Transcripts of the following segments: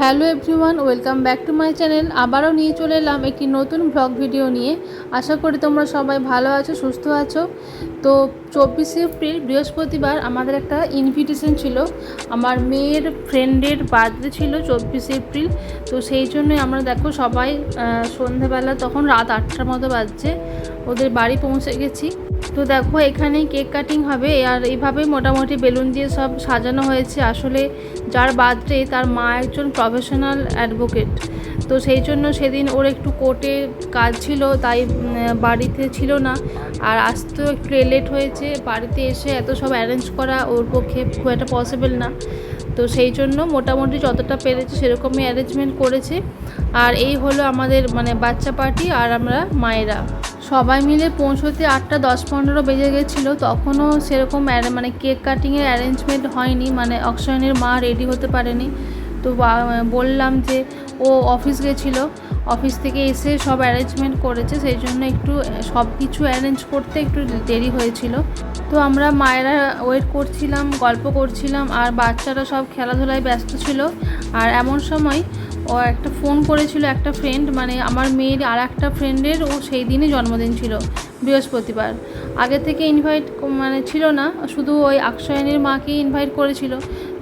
Hello everyone welcome back to my channel. আবারও নিয়ে চলে এলাম একটি নতুন ব্লগ ভিডিও নিয়ে। আশা করি তোমরা সবাই ভালো আছো সুস্থ আছো। তো চব্বিশে এপ্রিল বৃহস্পতিবার আমাদের একটা ইনভিটেশন ছিল। আমার মেয়ের ফ্রেন্ডের বার্থডে ছিল চব্বিশে এপ্রিল। তো সেই জন্যই আমরা দেখো সবাই আহ, সন্ধ্যাবেলা তখন রাত আটটার মতো বাজছে। ওদের বাড়ি পৌঁছে গেছি। তো দেখো এখানে কেক কাটিং হবে। আর এইভাবে মোটামুটি বেলুন দিয়ে সব সাজানো হয়েছে। আসলে যার বার্থডে, তার মা একজন প্রফেশনাল অ্যাডভোকেট তো সেই জন্য সেদিন ওর একটু কোর্টে কাজ ছিল, তাই বাড়িতে ছিল না। আর আসতেও একটু লেট হয়েছে। বাড়িতে এসে এত সব অ্যারেঞ্জ করা ওর পক্ষে খুব একটা পসিবল না। তো সেই জন্য মোটামুটি যতটা পেরেছে সেরকমই অ্যারেঞ্জমেন্ট করেছে। আর এই হলো আমাদের মানে বাচ্চা পার্টি আর আমরা মায়েরা। সবাই মিলে পৌঁছতে আটটা, দশ পনেরো বেজে গেছিল। তখনও সেরকম মানে কেক কাটিংয়ের অ্যারেঞ্জমেন্ট হয়নি। মানে অক্ষয়নের মা রেডি হতে পারেনি। তো বললাম যে ও অফিস গেছিল। অফিস থেকে এসে সব অ্যারেঞ্জমেন্ট করেছে। সেই জন্য একটু, সব কিছু অ্যারেঞ্জ করতে একটু দেরি হয়েছিল। তো আমরা মায়েরা ওয়েট করছিলাম, গল্প করছিলাম। আর বাচ্চারা সব খেলাধুলায় ব্যস্ত ছিল। আর এমন সময় ও একটা ফোন করেছিল একটা ফ্রেন্ড মানে আমার মেয়ের আর একটা ফ্রেন্ডের ও সেই দিনই জন্মদিন ছিল, বৃহস্পতিবার। আগে থেকে ইনভাইট মানে ছিল না, শুধু ওই আকশয়নের মাকেই ইনভাইট করেছিল।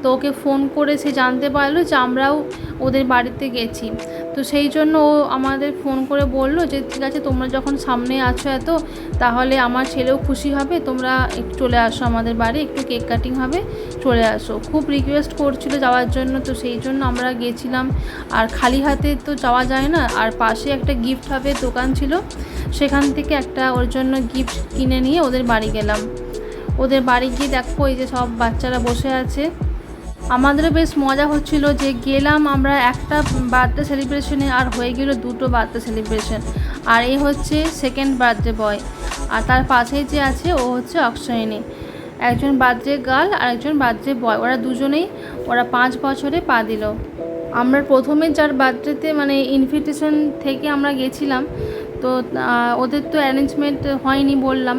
তো ওকে ফোন করে সে জানতে পারল যে আমরাও ওদের বাড়িতে গেছি। তো সেই জন্য ও আমাদের ফোন করে বলল যে, ঠিক আছে, তোমরা যখন সামনে আছো এত, তাহলে আমার ছেলেও খুশি হবে। তোমরা একটু চলে আসো আমাদের বাড়ি, একটু কেক কাটিং হবে, চলে আসো। খুব রিকোয়েস্ট করছিল যাওয়ার জন্য, তো সেই জন্য আমরা গেছিলাম। আর খালি হাতে তো যাওয়া যায় না, আর পাশে একটা গিফট হবে, দোকান ছিল। সেখান থেকে একটা ওর জন্য গিফট কিনে নিয়ে ওদের বাড়ি গেলাম। ওদের বাড়ি গিয়ে দেখো, এই যে সব বাচ্চারা বসে আছে। আমাদেরও বেশ মজা হচ্ছিল যে গেলাম আমরা একটা বার্থডে সেলিব্রেশনে আর হয়ে গেল দুটো বার্থডে সেলিব্রেশন আর এই হচ্ছে সেকেন্ড বার্থডে বয় আর তার পাশেই যে আছে, ও হচ্ছে অক্ষয়নী একজন বার্থডে গার্ল আর একজন বার্থডে বয় ওরা দুজনেই, ওরা পাঁচ বছরে পা দিল। আমরা প্রথমে যার বার্থডেতে মানে ইনভিটেশন থেকে আমরা গেছিলাম, তো ওদের তো অ্যারেঞ্জমেন্ট হয়নি বললাম।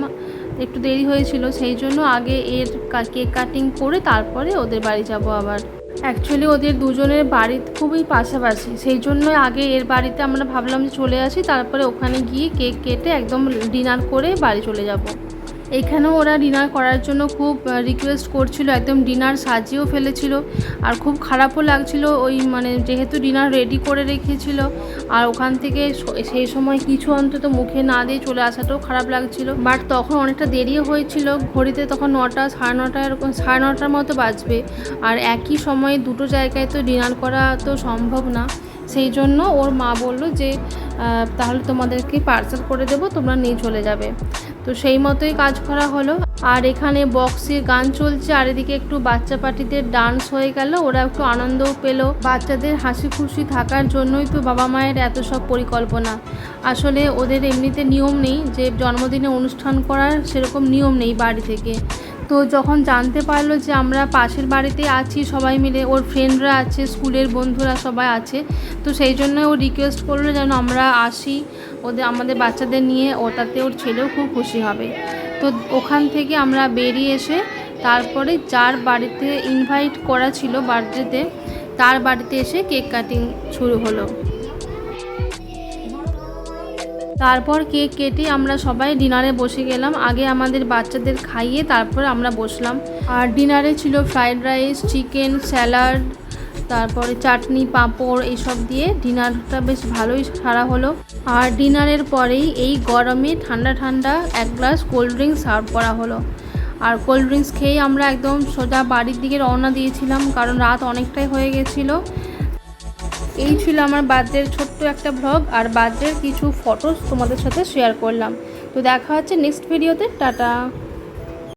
একটু দেরি হয়েছিল, সেই জন্য আগে এর কেক কাটিং করে তারপরে ওদের বাড়ি যাব আবার। অ্যাকচুয়ালি ওদের দুজনের বাড়ি খুবই পাশাপাশি, সেই জন্য আগে এর বাড়িতে আমরা ভাবলাম যে চলে আসি, তারপরে ওখানে গিয়ে কেক কেটে একদম ডিনার করে বাড়ি চলে যাব। এখানেও ওরা ডিনার করার জন্য খুব রিকোয়েস্ট করছিল, একদম ডিনার সাজিয়েও ফেলেছিল। আর খুব খারাপও লাগছিল, ওই মানে যেহেতু ডিনার রেডি করে রেখেছিল, আর ওখান থেকে সেই সময় কিছু অন্তত মুখে না দিয়ে চলে আসাটাও খারাপ লাগছিল। বাট তখন অনেকটা দেরিও হয়েছিল, ঘড়িতে তখন নটা, সাড়ে নটা এরকম, সাড়ে নটার মতো বাজবে। আর একই সময়ে দুটো জায়গায় তো ডিনার করা তো সম্ভব না। সেই জন্য ওর মা বলল যে তাহলে তোমাদেরকে পার্সেল করে দেবো, তোমরা নিয়ে চলে যাবে। তো সেই মতোই কাজ করা হলো। আর এখানে বক্সে গান চলছে, আর এদিকে একটু বাচ্চা পার্টিদের ডান্স হয়ে গেল। ওরা একটু আনন্দও পেল। বাচ্চাদের হাসি খুশি থাকার জন্যই তো বাবা মায়ের এত সব পরিকল্পনা। আসলে ওদের এমনিতে নিয়ম নেই যে জন্মদিনে অনুষ্ঠান করার সেরকম নিয়ম নেই বাড়ি থেকে। তো যখন জানতে পারল যে আমরা পাশের বাড়িতে আছি, সবাই মিলে, ওর ফ্রেন্ডরা আছে, স্কুলের বন্ধুরা সবাই আছে, তো সেই জন্য ও রিকোয়েস্ট করল যেন আমরা আসি, ওদের, আমাদের বাচ্চাদের নিয়ে, ওটাতে ওর ছেলেও খুব খুশি হবে। তো ওখান থেকে আমরা বেরিয়ে এসে, তারপরে যার বাড়িতে ইনভাইট করা ছিল বার্থডেতে তার বাড়িতে এসে কেক কাটিং শুরু হলো। তারপর কেক কেটে আমরা সবাই ডিনারে বসে গেলাম। আগে আমাদের বাচ্চাদের খাইয়ে তারপর আমরা বসলাম। আর ডিনারে ছিল ফ্রাইড রাইস, চিকেন, স্যালাড, তারপরে চাটনি, পাঁপড় এইসব দিয়ে ডিনারটা বেশ ভালোই সারা হলো। আর ডিনারের পরেই এই গরমে ঠান্ডা ঠান্ডা এক গ্লাস কোল্ড ড্রিঙ্কস সার্ভ করা হলো। আর কোল্ড ড্রিঙ্কস খেয়েই আমরা একদম সোজা বাড়ির দিকে রওনা দিয়েছিলাম, কারণ রাত অনেকটাই হয়ে গেছিল। এই ছিল আমার বার্থডের ছোট্ট একটা ভ্লগ আর বার্থডের কিছু ফটোস তোমাদের সাথে শেয়ার করলাম। তো দেখা হচ্ছে নেক্সট ভিডিওতে টাটা!